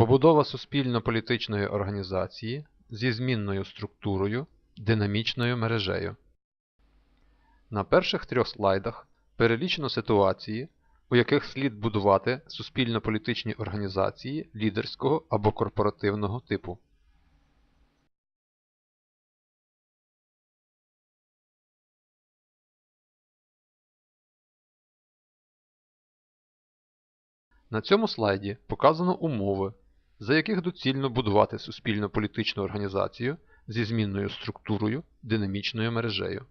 Побудова суспільно-політичної організації зі змінною структурою, динамічною мережею. На перших трьох слайдах перелічено ситуації, у яких слід будувати суспільно-політичні організації лідерського або корпоративного типу. На цьому слайді показано умови, за яких доцільно будувати суспільно-політичну організацію зі змінною структурою, динамічною мережею.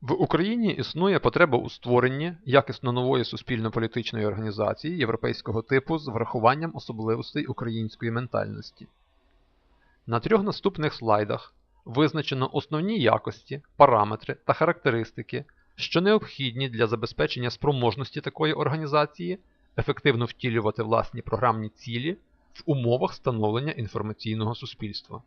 В Україні існує потреба у створенні якісно нової суспільно-політичної організації європейського типу з врахуванням особливостей української ментальності. На трьох наступних слайдах визначено основні якості, параметри та характеристики, що необхідні для забезпечення спроможності такої організації ефективно втілювати власні програмні цілі в умовах становлення інформаційного суспільства.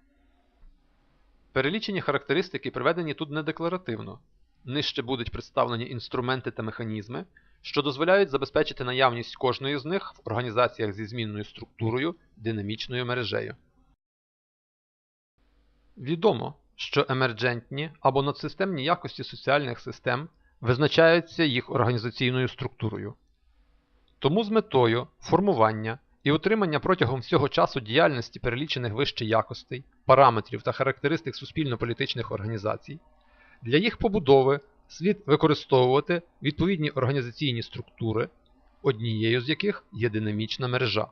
Перелічені характеристики приведені тут не декларативно. Нижче будуть представлені інструменти та механізми, що дозволяють забезпечити наявність кожної з них в організаціях зі змінною структурою, динамічною мережею. Відомо, що емерджентні або надсистемні якості соціальних систем визначаються їх організаційною структурою. Тому з метою формування і утримання протягом всього часу діяльності перелічених вище якостей, параметрів та характеристик суспільно-політичних організацій, для їх побудови слід використовувати відповідні організаційні структури, однією з яких є динамічна мережа.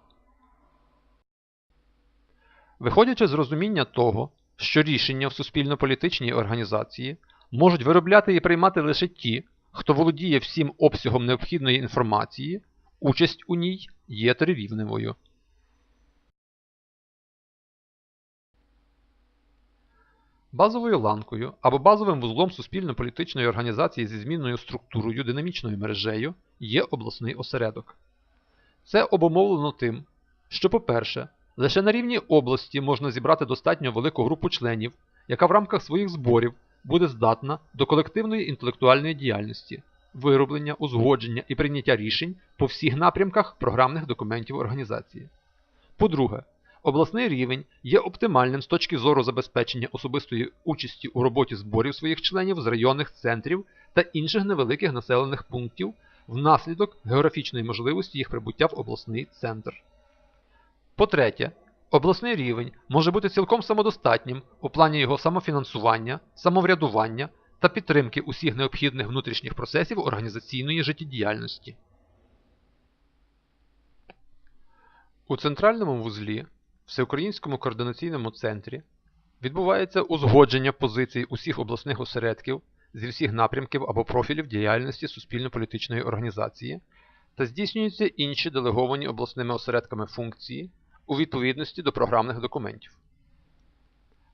Виходячи з розуміння того, що рішення в суспільно-політичній організації можуть виробляти і приймати лише ті, хто володіє всім обсягом необхідної інформації, участь у ній є трирівневою. Базовою ланкою або базовим вузлом суспільно-політичної організації зі змінною структурою динамічною мережею є обласний осередок. Це обумовлено тим, що, по-перше, лише на рівні області можна зібрати достатньо велику групу членів, яка в рамках своїх зборів буде здатна до колективної інтелектуальної діяльності, вироблення, узгодження і прийняття рішень по всіх напрямках програмних документів організації. По-друге, обласний рівень є оптимальним з точки зору забезпечення особистої участі у роботі зборів своїх членів з районних центрів та інших невеликих населених пунктів внаслідок географічної можливості їх прибуття в обласний центр. По-третє, обласний рівень може бути цілком самодостатнім у плані його самофінансування, самоврядування та підтримки усіх необхідних внутрішніх процесів організаційної життєдіяльності. У центральному вузлі Всеукраїнському координаційному центрі відбувається узгодження позицій усіх обласних осередків зі всіх напрямків або профілів діяльності суспільно-політичної організації та здійснюються інші делеговані обласними осередками функції у відповідності до програмних документів.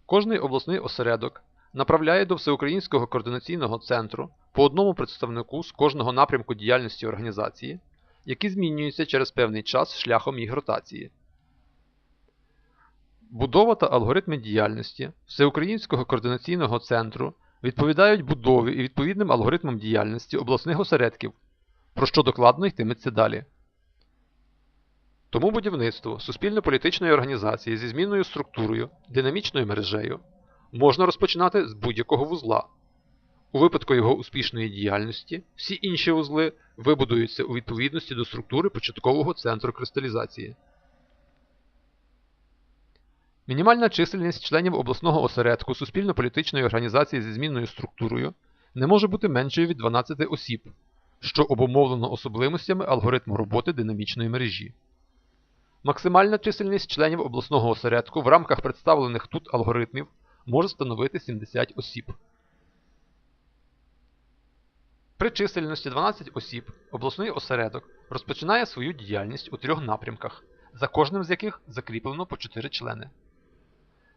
Кожний обласний осередок направляє до Всеукраїнського координаційного центру по одному представнику з кожного напрямку діяльності організації, які змінюються через певний час шляхом їх ротації. Будова та алгоритми діяльності Всеукраїнського координаційного центру відповідають будові і відповідним алгоритмам діяльності обласних осередків, про що докладно йтиметься далі. Тому будівництво суспільно-політичної організації зі змінною структурою, динамічною мережею можна розпочинати з будь-якого вузла. У випадку його успішної діяльності всі інші вузли вибудуються у відповідності до структури початкового центру кристалізації. Мінімальна чисельність членів обласного осередку суспільно-політичної організації зі змінною структурою не може бути меншою від 12 осіб, що обумовлено особливостями алгоритму роботи динамічної мережі. Максимальна чисельність членів обласного осередку в рамках представлених тут алгоритмів може становити 70 осіб. При чисельності 12 осіб обласний осередок розпочинає свою діяльність у трьох напрямках, за кожним з яких закріплено по 4 члени.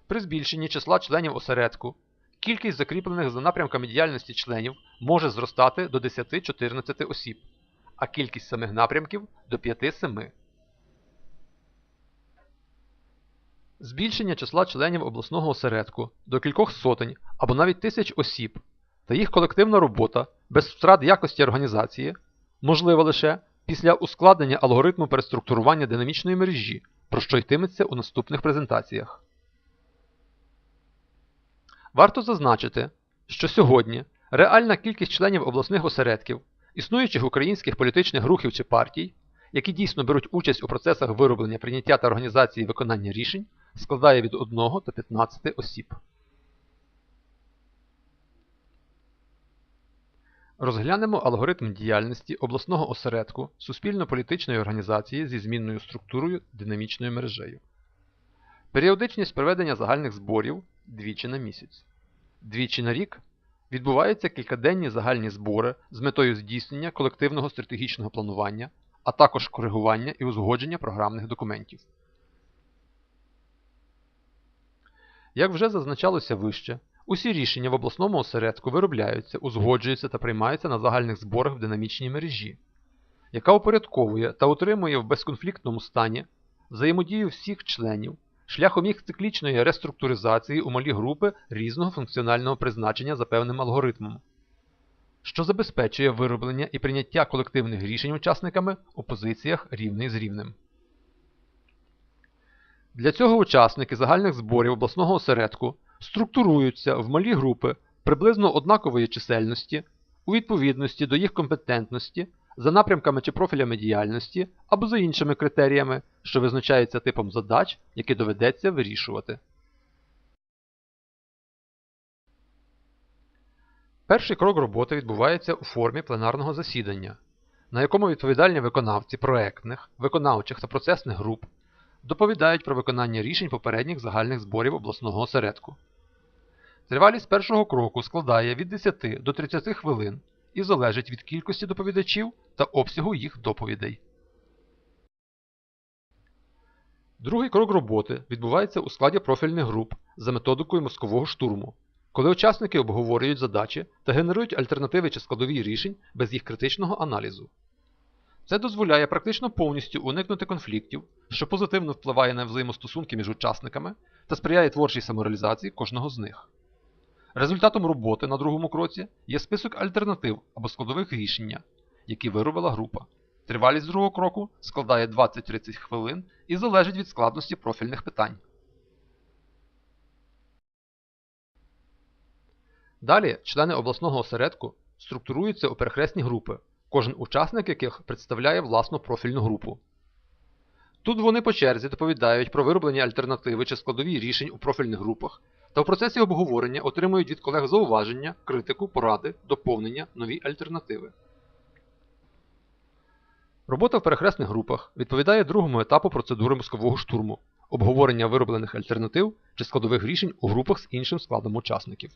При збільшенні числа членів осередку кількість закріплених за напрямками діяльності членів може зростати до 10-14 осіб, а кількість самих напрямків до 5-7. Збільшення числа членів обласного осередку до кількох сотень або навіть тисяч осіб та їх колективна робота без втрат якості організації можливе лише після ускладнення алгоритму переструктурування динамічної мережі, про що йтиметься у наступних презентаціях. Варто зазначити, що сьогодні реальна кількість членів обласних осередків, існуючих українських політичних рухів чи партій, які дійсно беруть участь у процесах вироблення, прийняття та організації виконання рішень, складає від 1 до 15 осіб. Розглянемо алгоритм діяльності обласного осередку суспільно-політичної організації зі змінною структурою динамічною мережею. Періодичність проведення загальних зборів двічі на місяць. Двічі на рік відбуваються кількаденні загальні збори з метою здійснення колективного стратегічного планування, а також коригування і узгодження програмних документів. Як вже зазначалося вище, усі рішення в обласному осередку виробляються, узгоджуються та приймаються на загальних зборах в динамічній мережі, яка упорядковує та утримує в безконфліктному стані взаємодію всіх членів шляхом їх циклічної реструктуризації у малі групи різного функціонального призначення за певним алгоритмом, що забезпечує вироблення і прийняття колективних рішень учасниками у позиціях рівний з рівним. Для цього учасники загальних зборів обласного осередку структуруються в малі групи приблизно однакової чисельності у відповідності до їх компетентності за напрямками чи профілями діяльності або за іншими критеріями, що визначаються типом задач, які доведеться вирішувати. Перший крок роботи відбувається у формі пленарного засідання, на якому відповідальні виконавці проектних, виконавчих та процесних груп доповідають про виконання рішень попередніх загальних зборів обласного осередку. Тривалість першого кроку складає від 10 до 30 хвилин і залежить від кількості доповідачів та обсягу їх доповідей. Другий крок роботи відбувається у складі профільних груп за методикою мозкового штурму, коли учасники обговорюють задачі та генерують альтернативи чи складові рішень без їх критичного аналізу. Це дозволяє практично повністю уникнути конфліктів, що позитивно впливає на взаємостосунки між учасниками та сприяє творчій самореалізації кожного з них. Результатом роботи на другому кроці є список альтернатив або складових рішення, які виробила група. Тривалість другого кроку складає 20-30 хвилин і залежить від складності профільних питань. Далі члени обласного осередку структуруються у перехресні групи, кожен учасник яких представляє власну профільну групу. Тут вони по черзі доповідають про вироблені альтернативи чи складові рішень у профільних групах та в процесі обговорення отримують від колег зауваження, критику, поради, доповнення, нові альтернативи. Робота в перехресних групах відповідає другому етапу процедури мозкового штурму обговорення вироблених альтернатив чи складових рішень у групах з іншим складом учасників.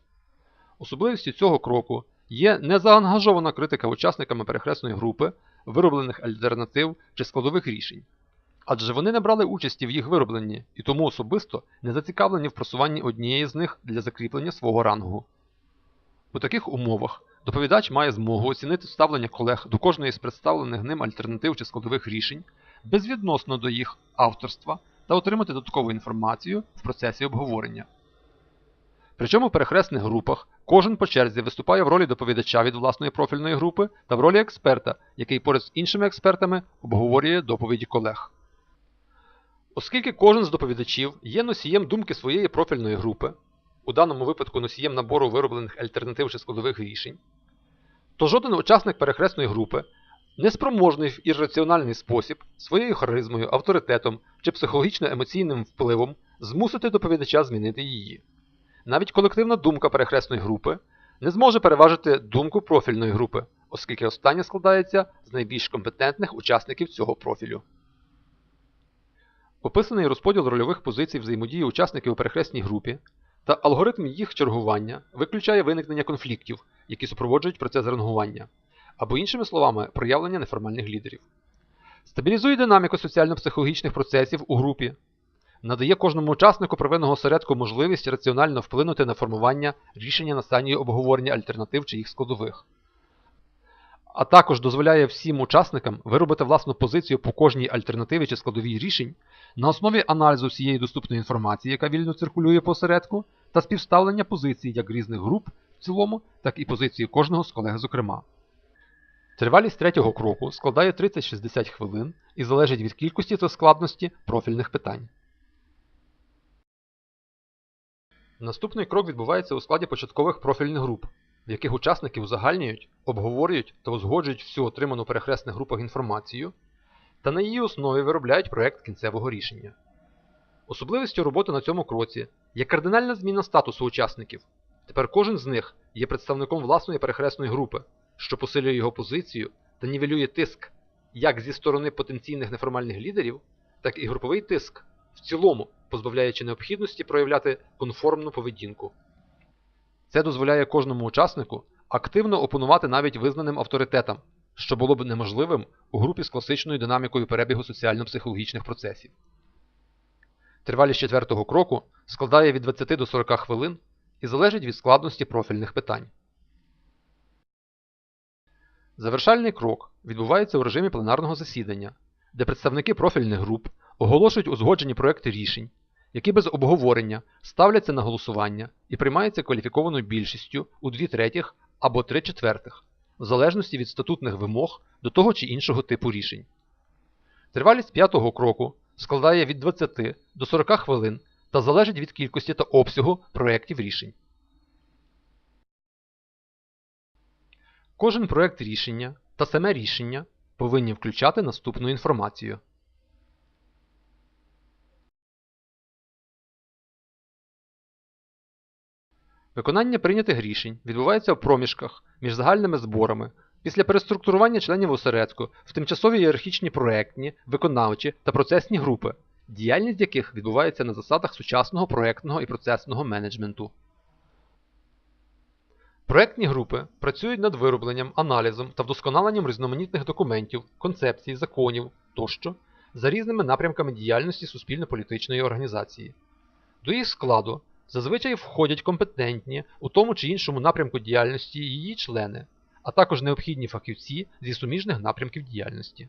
Особливістю цього кроку є незаангажована критика учасниками перехресної групи вироблених альтернатив чи складових рішень, адже вони не брали участі в їх виробленні і тому особисто не зацікавлені в просуванні однієї з них для закріплення свого рангу. У таких умовах доповідач має змогу оцінити ставлення колег до кожної з представлених ним альтернатив чи складових рішень безвідносно до їх авторства та отримати додаткову інформацію в процесі обговорення. Причому в перехресних групах кожен по черзі виступає в ролі доповідача від власної профільної групи та в ролі експерта, який поряд з іншими експертами обговорює доповіді колег. Оскільки кожен з доповідачів є носієм думки своєї профільної групи, у даному випадку носієм набору вироблених альтернатив чи складових рішень, то жоден учасник перехресної групи не спроможний в ірраціональний спосіб своєю харизмою, авторитетом чи психологічно-емоційним впливом змусити доповідача змінити її. Навіть колективна думка перехресної групи не зможе переважити думку профільної групи, оскільки остання складається з найбільш компетентних учасників цього профілю. Описаний розподіл рольових позицій взаємодії учасників у перехресній групі та алгоритм їх чергування виключає виникнення конфліктів, які супроводжують процес рангування, або, іншими словами, проявлення неформальних лідерів. Стабілізує динаміку соціально-психологічних процесів у групі, надає кожному учаснику первинного осередку можливість раціонально вплинути на формування рішення на стадії обговорення альтернатив чи їх складових. А також дозволяє всім учасникам виробити власну позицію по кожній альтернативі чи складовій рішень на основі аналізу всієї доступної інформації, яка вільно циркулює по осередку, та співставлення позицій як різних груп в цілому, так і позиції кожного з колег зокрема. Тривалість третього кроку складає 30-60 хвилин і залежить від кількості та складності профільних питань. Наступний крок відбувається у складі початкових профільних груп, в яких учасники узагальнюють, обговорюють та узгоджують всю отриману в перехресних групах інформацію та на її основі виробляють проєкт кінцевого рішення. Особливістю роботи на цьому кроці є кардинальна зміна статусу учасників. Тепер кожен з них є представником власної перехресної групи, що посилює його позицію та нівелює тиск як зі сторони потенційних неформальних лідерів, так і груповий тиск в цілому, позбавляючи необхідності проявляти конформну поведінку. Це дозволяє кожному учаснику активно опонувати навіть визнаним авторитетам, що було б неможливим у групі з класичною динамікою перебігу соціально-психологічних процесів. Тривалість четвертого кроку складає від 20 до 40 хвилин і залежить від складності профільних питань. Завершальний крок відбувається у режимі пленарного засідання, де представники профільних груп оголошують узгоджені проекти рішень, які без обговорення ставляться на голосування і приймаються кваліфікованою більшістю у 2 третіх або 3 четвертих, в залежності від статутних вимог до того чи іншого типу рішень. Тривалість п'ятого кроку складає від 20 до 40 хвилин та залежить від кількості та обсягу проєктів рішень. Кожен проєкт рішення та саме рішення повинні включати наступну інформацію. Виконання прийнятих рішень відбувається в проміжках між загальними зборами після переструктурування членів осередку в тимчасові ієрархічні проектні, виконавчі та процесні групи, діяльність яких відбувається на засадах сучасного проектного і процесного менеджменту. Проектні групи працюють над виробленням, аналізом та вдосконаленням різноманітних документів, концепцій, законів тощо за різними напрямками діяльності суспільно-політичної організації. До їх складу зазвичай входять компетентні у тому чи іншому напрямку діяльності її члени, а також необхідні фахівці зі суміжних напрямків діяльності.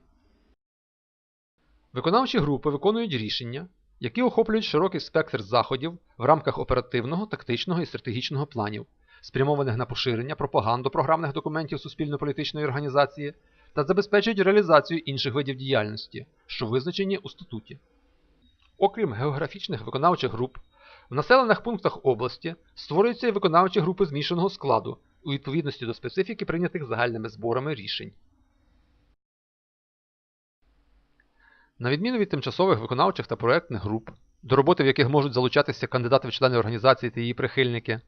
Виконавчі групи виконують рішення, які охоплюють широкий спектр заходів в рамках оперативного, тактичного і стратегічного планів, спрямованих на поширення пропаганду програмних документів суспільно-політичної організації та забезпечують реалізацію інших видів діяльності, що визначені у статуті. Окрім географічних виконавчих груп, в населених пунктах області створюються і виконавчі групи змішаного складу у відповідності до специфіки прийнятих загальними зборами рішень. На відміну від тимчасових виконавчих та проєктних груп, до роботи в яких можуть залучатися кандидати в члени організації та її прихильники,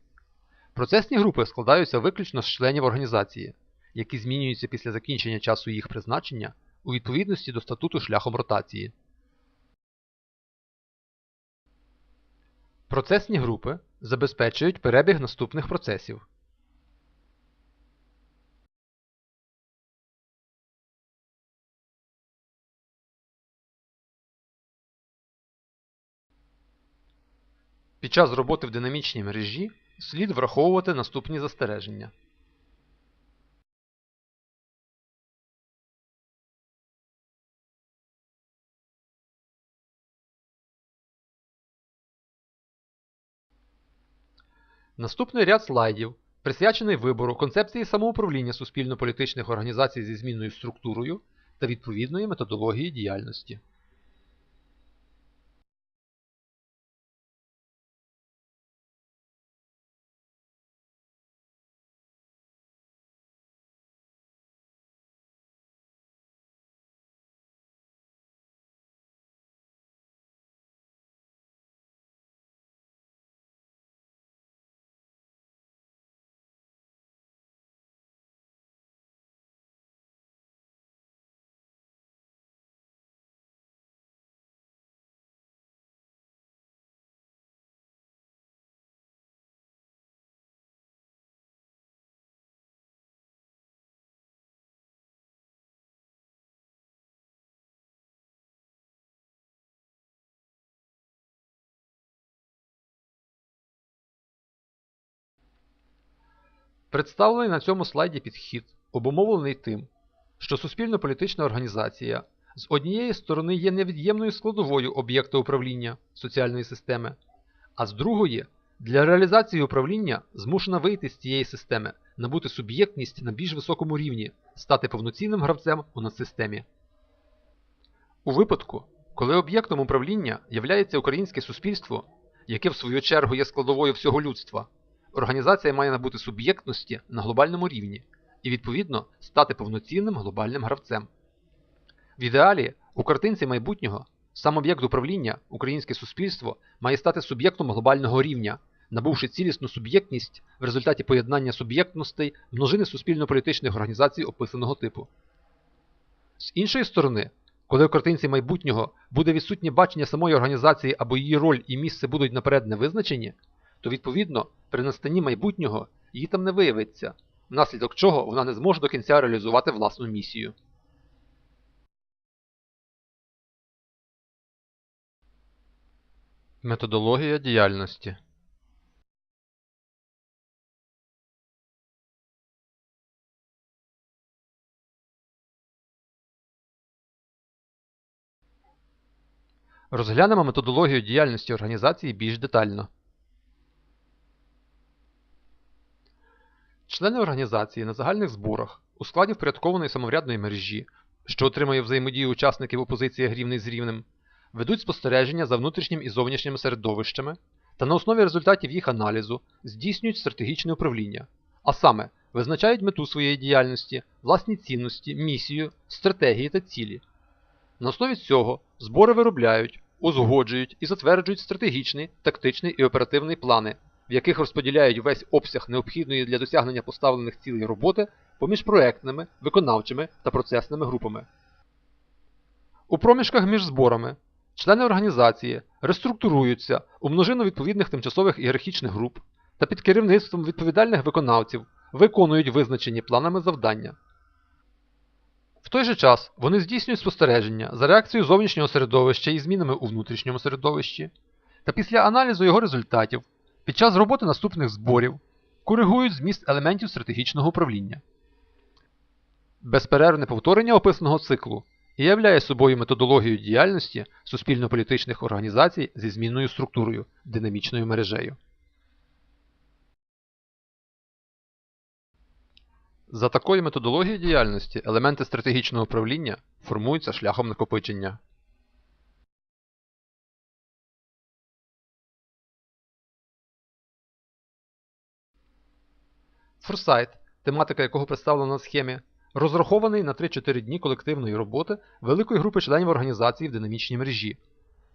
процесні групи складаються виключно з членів організації, які змінюються після закінчення часу їх призначення у відповідності до статуту шляхом ротації. Процесні групи забезпечують перебіг наступних процесів. Під час роботи в динамічній мережі слід враховувати наступні застереження. Наступний ряд слайдів присвячений вибору концепції самоуправління суспільно-політичних організацій зі змінною структурою та відповідної методології діяльності. Представлений на цьому слайді підхід обумовлений тим, що суспільно-політична організація з однієї сторони є невід'ємною складовою об'єкта управління соціальної системи, а з другої для реалізації управління змушена вийти з цієї системи, набути суб'єктність на більш високому рівні стати повноцінним гравцем у надсистемі. У випадку, коли об'єктом управління являється українське суспільство, яке в свою чергу є складовою всього людства, організація має набути суб'єктності на глобальному рівні і, відповідно, стати повноцінним глобальним гравцем. В ідеалі, у картинці майбутнього сам об'єкт управління, українське суспільство, має стати суб'єктом глобального рівня, набувши цілісну суб'єктність в результаті поєднання суб'єктностей множини суспільно-політичних організацій описаного типу. З іншої сторони, коли у картинці майбутнього буде відсутнє бачення самої організації або її роль і місце будуть наперед не визначені, то відповідно при настанні майбутнього її там не виявиться, внаслідок чого вона не зможе до кінця реалізувати власну місію. Методологія діяльності Розглянемо методологію діяльності організації більш детально. Члени організації на загальних зборах у складі впорядкованої самоврядної мережі, що отримує взаємодію учасників опозиції рівний з рівнем, ведуть спостереження за внутрішнім і зовнішніми середовищами та на основі результатів їх аналізу здійснюють стратегічне управління, а саме визначають мету своєї діяльності, власні цінності, місію, стратегії та цілі. На основі цього збори виробляють, узгоджують і затверджують стратегічний, тактичний і оперативний плани, в яких розподіляють весь обсяг необхідної для досягнення поставлених цілей роботи поміж проектними, виконавчими та процесними групами. У проміжках між зборами члени організації реструктуруються у множину відповідних тимчасових ієрархічних груп та під керівництвом відповідальних виконавців виконують визначені планами завдання. В той же час вони здійснюють спостереження за реакцією зовнішнього середовища і змінами у внутрішньому середовищі, та після аналізу його результатів під час роботи наступних зборів коригують зміст елементів стратегічного управління. Безперервне повторення описаного циклу і являє собою методологію діяльності суспільно-політичних організацій зі змінною структурою, динамічною мережею. За такою методологією діяльності елементи стратегічного управління формуються шляхом накопичення. Форсайт, тематика якого представлена на схемі, розрахований на 3-4 дні колективної роботи великої групи членів організації в динамічній мережі,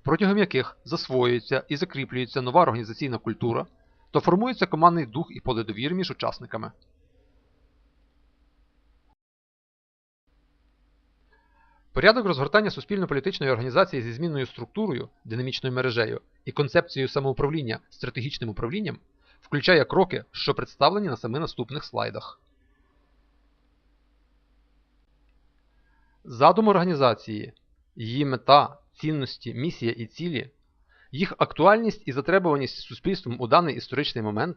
протягом яких засвоюється і закріплюється нова організаційна культура та формується командний дух і поле довіри між учасниками. Порядок розгортання суспільно-політичної організації зі змінною структурою, динамічною мережею і концепцією самоуправління стратегічним управлінням включає кроки, що представлені на семи наступних слайдах. Задум організації, її мета, цінності, місія і цілі, їх актуальність і затребуваність суспільством у даний історичний момент,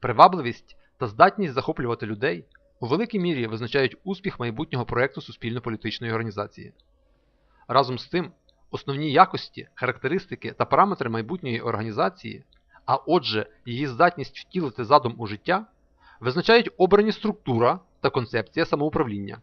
привабливість та здатність захоплювати людей у великій мірі визначають успіх майбутнього проєкту суспільно-політичної організації. Разом з тим, основні якості, характеристики та параметри майбутньої організації, а отже, її здатність втілити задум у життя, визначають обрані структура та концепція самоуправління.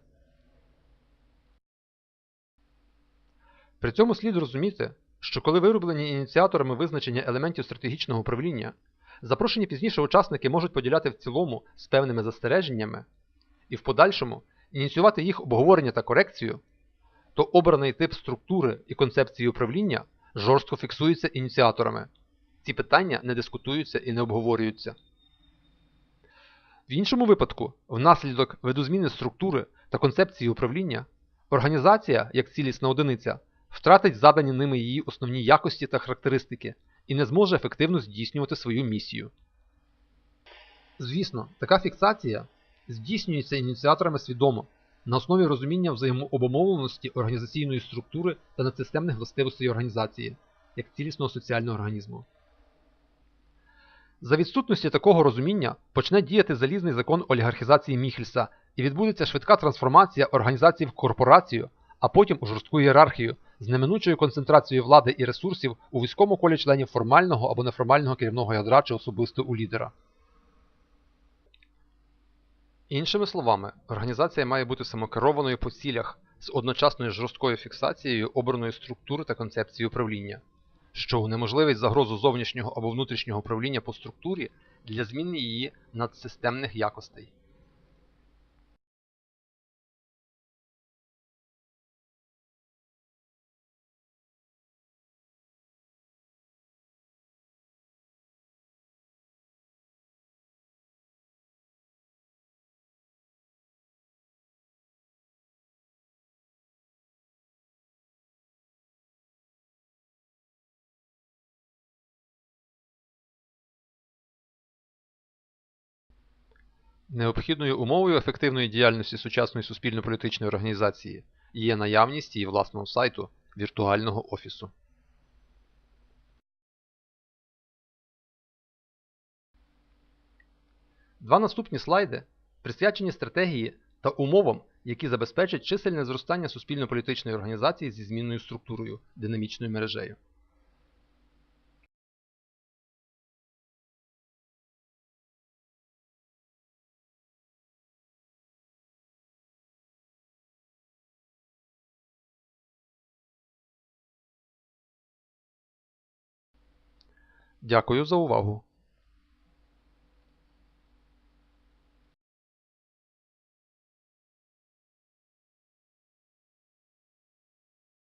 При цьому слід розуміти, що коли вироблені ініціаторами визначення елементів стратегічного управління, запрошені пізніше учасники можуть поділяти в цілому з певними застереженнями і в подальшому ініціювати їх обговорення та корекцію, то обраний тип структури і концепції управління жорстко фіксується ініціаторами. Ці питання не дискутуються і не обговорюються. В іншому випадку, внаслідок видозміни структури та концепції управління, організація, як цілісна одиниця, втратить задані ними її основні якості та характеристики і не зможе ефективно здійснювати свою місію. Звісно, така фіксація здійснюється ініціаторами свідомо на основі розуміння взаємообумовленості організаційної структури та надсистемних властивостей організації як цілісного соціального організму. За відсутності такого розуміння почне діяти залізний закон олігархізації Міхельса і відбудеться швидка трансформація організації в корпорацію, а потім у жорстку ієрархію з неминучою концентрацією влади і ресурсів у військовому колі членів формального або неформального керівного ядра чи особисто у лідера. Іншими словами, організація має бути самокерованою по цілях з одночасною жорсткою фіксацією обраної структури та концепції управління, що унеможливить загрозу зовнішнього або внутрішнього управління по структурі для зміни її надсистемних якостей. Необхідною умовою ефективної діяльності сучасної суспільно-політичної організації є наявність її власного сайту віртуального офісу. Два наступні слайди присвячені стратегії та умовам, які забезпечать чисельне зростання суспільно-політичної організації зі змінною структурою динамічною мережею. Дякую за увагу!